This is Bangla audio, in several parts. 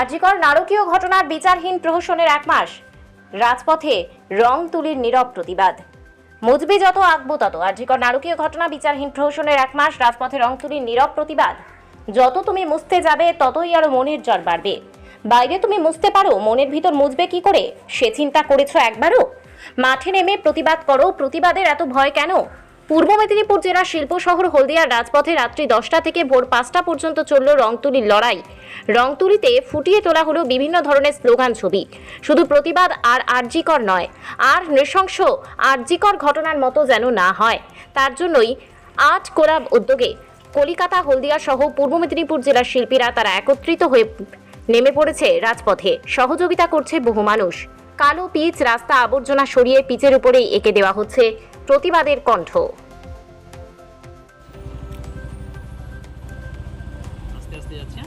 আর্যিকর নারকীয় ঘটনার বিচারহীন প্রহসনের এক মাস। রাজপথে রং তুলির নীরব প্রতিবাদ। মুজবি যত আঁকবো তত। আর্যিকর নারকীয় ঘটনা বিচারহীন প্রহসনের এক মাস রাজপথে রং তুলির নীরব প্রতিবাদ। যত তুমি মুছতে যাবে, ততই আরও মনের জ্বর বাড়বে। বাইরে তুমি মুছতে পারো, মনের ভিতর মুছবে কি করে? সে চিন্তা করেছ একবারও? মাঠে নেমে প্রতিবাদ করো, প্রতিবাদের এত ভয় কেন? পূর্ব মেদিনীপুর জেলার শিল্প শহর হলদিয়ার রাজপথে রাত্রি দশটা থেকে ভোর পাঁচটা পর্যন্ত চলল রংতুলির লড়াই। রংতুলিতে ফুটিয়ে তোলা হলো বিভিন্ন ধরনের স্লোগান ছবি। শুধু প্রতিবাদ আর আর্জিকর নয়, আর নৃশংস আর্জিকর ঘটনার মতো যেন না হয়। তার জন্যই আট কোরাব উদ্যোগে কলিকাতা, হলদিয়া সহ পূর্ব মেদিনীপুর জেলার শিল্পীরা তারা একত্রিত হয়ে নেমে পড়েছে রাজপথে। সহযোগিতা করছে বহু মানুষ। কালো পিচ, রাস্তা আবর্জনা সরিয়ে পিচের উপরেই এঁকে দেওয়া হচ্ছে প্রতিবাদের কণ্ঠ। আস্তে আস্তে যাচ্ছে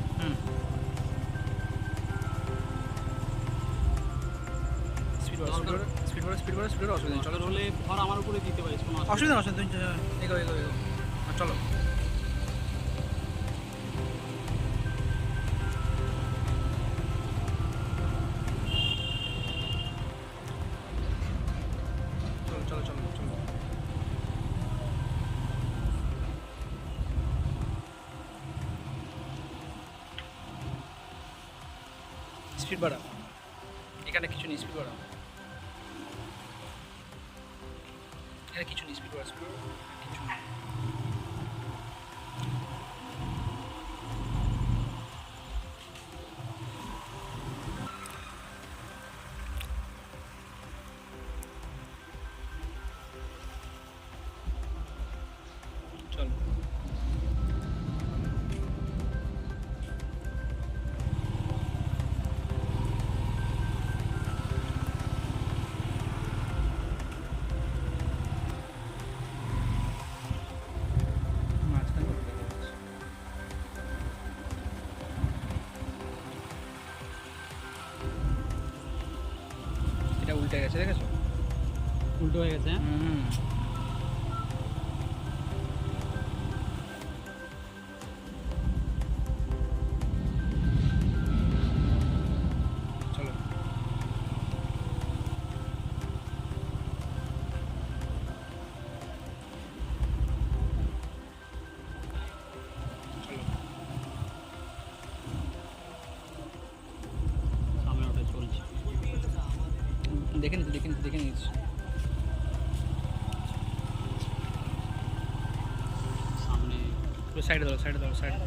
স্পিড বাড়া। এখানে কিছু নেই স্পিড বাড়া। এখানে কিছু নেই স্পিড বাড়া। স্পিড কিছু নেই উল্টে গেছে দেখেছ উল্টো হয়ে গেছে হ্যাঁ? দেখে নিচ্ছি দেখে নিচ্ছি দেখে নিচ্ছি। সাইডে ধরো সাইডে ধরো সাইডে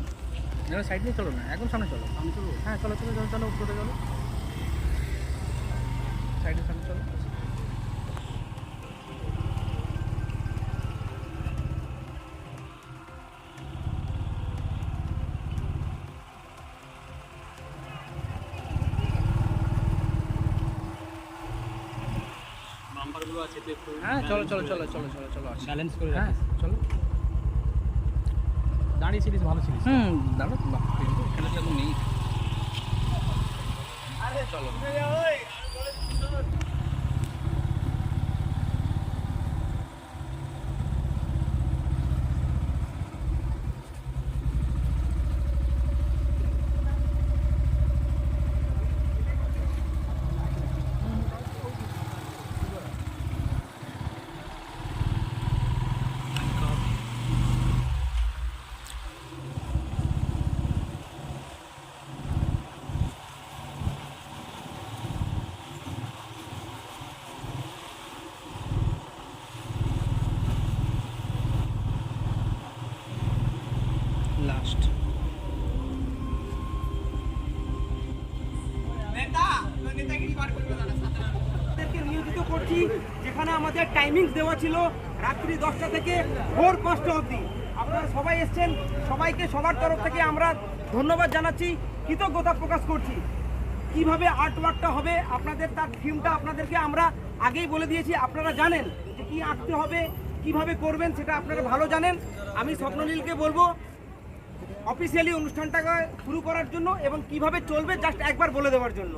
সাইড দিয়ে চলো না একদম সামনে চলো। সামনে চলো? হ্যাঁ চলো চলো চলো চলো উপরে চলো। সাইডে সামনে চলো। বাম্পারগুলো আছে তো একটু হ্যাঁ চলো চলো চলো চলো চলো চলো। ব্যালেন্স করে হ্যাঁ চলো। দাঁড়িয়ে ছিলিস ভালো ছিলিস। হুম দাঁড়ো এখানে তো নেই। চলো। আমাদেরকে নিয়োজিত করছি যেখানে আমাদের টাইমিংস দেওয়া ছিল রাত্রি দশটা থেকে ভোর পাঁচটা অবধি। আপনারা সবাই এসছেন সবাইকে সবার তরফ থেকে আমরা ধন্যবাদ জানাচ্ছি কৃতজ্ঞতা প্রকাশ করছি। কীভাবে আর্ট ওয়ার্কটা হবে আপনাদের তার থিমটা আপনাদেরকে আমরা আগেই বলে দিয়েছি আপনারা জানেন যে কী আঁকতে হবে কীভাবে করবেন সেটা আপনারা ভালো জানেন। আমি স্বপ্ননীলকে বলব অফিসিয়ালি অনুষ্ঠানটাকে শুরু করার জন্য এবং কীভাবে চলবে জাস্ট একবার বলে দেওয়ার জন্য।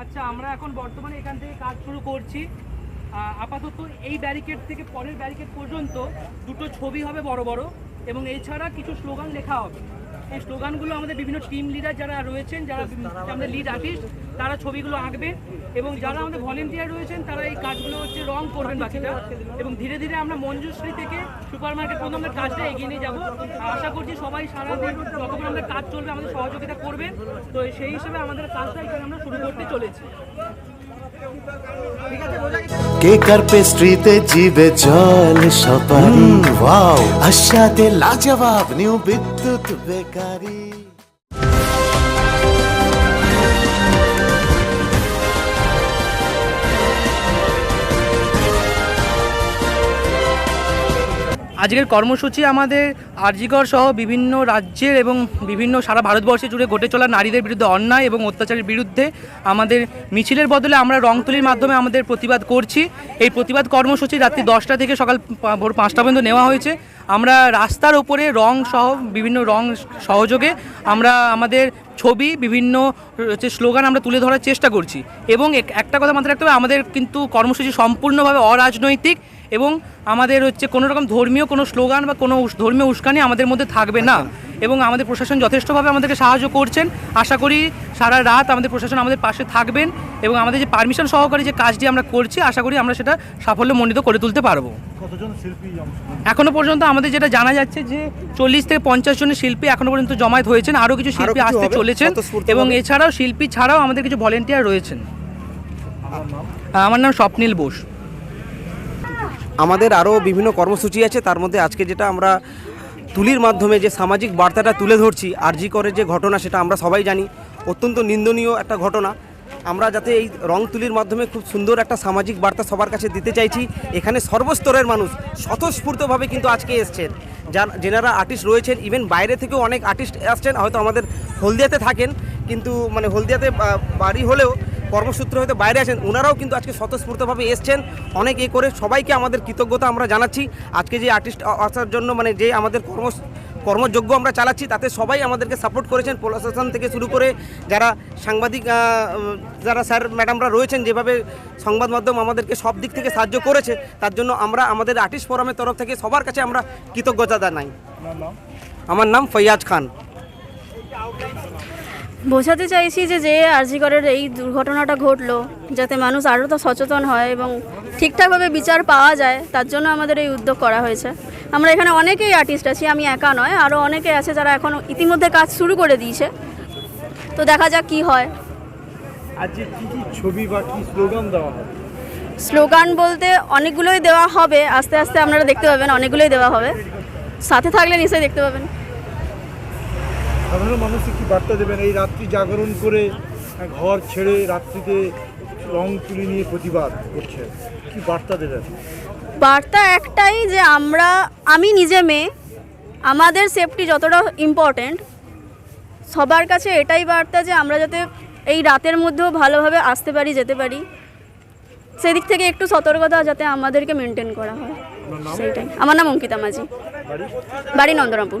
আচ্ছা আমরা এখন বর্তমানে এখান থেকে কাজ শুরু করছি। আপাতত এই ব্যারিকেড থেকে পরের ব্যারিকেড পর্যন্ত দুটো ছবি হবে বড় বড় এবং এছাড়া কিছু স্লোগান লেখা হবে। এই স্লোগানগুলো আমাদের বিভিন্ন টিম লিডার যারা রয়েছেন যারা আমাদের লিড আর্টিস্ট তারা ছবিগুলো আঁকবেন এবং যারা আমাদের ভলেন্টিয়ার রয়েছেন তারা এই কাজগুলো হচ্ছে রং করবেন বাকিটা। এবং ধীরে ধীরে আমরা মঞ্জুশ্রী থেকে সুপার মার্কেট পর্যন্ত আমরা কাজটা এগিয়ে নিয়ে যাব। আশা করছি সবাই সারাদিন যতক্ষণ আমাদের কাজ চলবে আমাদের সহযোগিতা করবেন। তো সেই হিসেবে আমাদের কাজটা এখানে আমরা শুরু করতে চলেছি। কেক আর পেস্ট্রিতে জিবে জল সপারি ওয়াও। আশাতে লাজবাব নিউ বিদ্যুৎ বেকারি। আজকের কর্মসূচি আমাদের আরজিকর সহ বিভিন্ন রাজ্যের এবং বিভিন্ন সারা ভারতবর্ষে জুড়ে ঘটে চলা নারীদের বিরুদ্ধে অন্যায় এবং অত্যাচারের বিরুদ্ধে আমাদের মিছিলের বদলে আমরা রংতুলির মাধ্যমে আমাদের প্রতিবাদ করছি। এই প্রতিবাদ কর্মসূচি রাত্রি দশটা থেকে সকাল ভোর পাঁচটা পর্যন্ত নেওয়া হয়েছে। আমরা রাস্তার ওপরে রং সহ বিভিন্ন রং সহযোগে আমরা আমাদের ছবি, বিভিন্ন, হচ্ছে স্লোগান আমরা তুলে ধরার চেষ্টা করছি। এবং এক- একটা কথা মাথায় রাখতে হবে, আমাদের কিন্তু কর্মসূচি সম্পূর্ণভাবে অরাজনৈতিক। এবং আমাদের হচ্ছে কোনো রকম ধর্মীয় কোনো স্লোগান বা কোনো উস- ধর্মীয় উস্কানি আমাদের মধ্যে থাকবে না। এবং আমাদের প্রশাসন যথেষ্টভাবে আমাদেরকে সাহায্য করছেন। আশা করি সারা রাত আমাদের প্রশাসন আমাদের পাশে থাকবেন এবং আমাদের যে পারমিশন সহকারে যে কাজটি আমরা করছি আশা করি আমরা সেটা সাফল্যমণ্ডিত করে তুলতে পারব। এখনও পর্যন্ত আমাদের যেটা জানা যাচ্ছে যে চল্লিশ থেকে পঞ্চাশ জনের শিল্পী এখনও পর্যন্ত জমায়েত হয়েছেন। আরও কিছু শিল্পী আসতে চলেছেন এবং এছাড়াও শিল্পী ছাড়াও আমাদের কিছু ভলেন্টিয়ার রয়েছেন। আমার নাম স্বপ্নীল বোস। আমাদের আরও বিভিন্ন কর্মসূচি আছে, তার মধ্যে আজকে যেটা আমরা তুলির মাধ্যমে যে সামাজিক বার্তাটা তুলে ধরছি, আরজি করে যে ঘটনা সেটা আমরা সবাই জানি, অত্যন্ত নিন্দনীয় একটা ঘটনা। আমরা যাতে এই রং তুলির মাধ্যমে খুব সুন্দর একটা সামাজিক বার্তা সবার কাছে দিতে চাইছি, এখানে সর্বস্তরের মানুষ স্বতঃস্ফূর্তভাবে কিন্তু আজকে এসছেন। যার যেনারা আর্টিস্ট রয়েছেন ইভেন বাইরে থেকেও অনেক আর্টিস্ট আসছেন, হয়তো আমাদের হলদিয়াতে থাকেন, কিন্তু মানে হলদিয়াতে বাড়ি হলেও কর্মসূত্রে হয়তো বাইরে আছেন ওনারাও কিন্তু আজকে স্বতঃস্ফূর্তভাবে এসছেন। অনেক এ করে সবাইকে আমাদের কৃতজ্ঞতা আমরা জানাচ্ছি। আজকে যে আর্টিস্ট আসার জন্য মানে যে আমাদের কর্ম কর্মযোগ্য আমরা চালাচ্ছি তাতে সবাই আমাদেরকে সাপোর্ট করেছেন। প্রশাসন থেকে শুরু করে যারা সাংবাদিক যারা স্যার ম্যাডামরা রয়েছেন যেভাবে সংবাদ মাধ্যম আমাদেরকে সব দিক থেকে সাহায্য করেছে তার জন্য আমরা আমাদের আর্টিস্ট ফোরামের তরফ থেকে সবার কাছে আমরা কৃতজ্ঞতা জানাই। আমার নাম ফৈয়াজ খান। বোঝাতে চাইছি যে যে আরজিকরের এই দুর্ঘটনাটা ঘটলো যাতে মানুষ আরও তো সচেতন হয় এবং ঠিকঠাকভাবে বিচার পাওয়া যায় তার জন্য আমাদের এই উদ্যোগ করা হয়েছে। আমরা এখানে অনেকেই আর্টিস্ট আছি আমি একা নয় আরও অনেকে আছে যারা এখন ইতিমধ্যে কাজ শুরু করে দিয়েছে। তো দেখা যাক কি হয়। আজকে কি কি ছবি বা কি স্লোগান দেওয়া হবে? স্লোগান বলতে অনেকগুলোই দেওয়া হবে আস্তে আস্তে আপনারা দেখতে পাবেন অনেকগুলোই দেওয়া হবে। সাথে থাকলে নিশ্চয়ই দেখতে পাবেন। সাধারণ মানুষকে কি বার্তা দেবেন? এই রাত্রি জাগরণ করে ঘর ছেড়ে রাত্রিতে রং তুলি নিয়ে প্রতিবাদ করছে কি বার্তা দেবেন? বার্তা একটাই যে আমরা আমি নিজে মেয়ে আমাদের সেফটি যতটা ইম্পর্ট্যান্ট সবার কাছে এটাই বার্তা যে আমরা যাতে এই রাতের মধ্যেও ভালোভাবে আসতে পারি যেতে পারি। সেদিক থেকে একটু সতর্কতা যাতে আমাদেরকে মেনটেন করা হয়। সেইটাই। আমার নাম অঙ্কিতা মাঝি। বাড়ি নন্দরামপুর।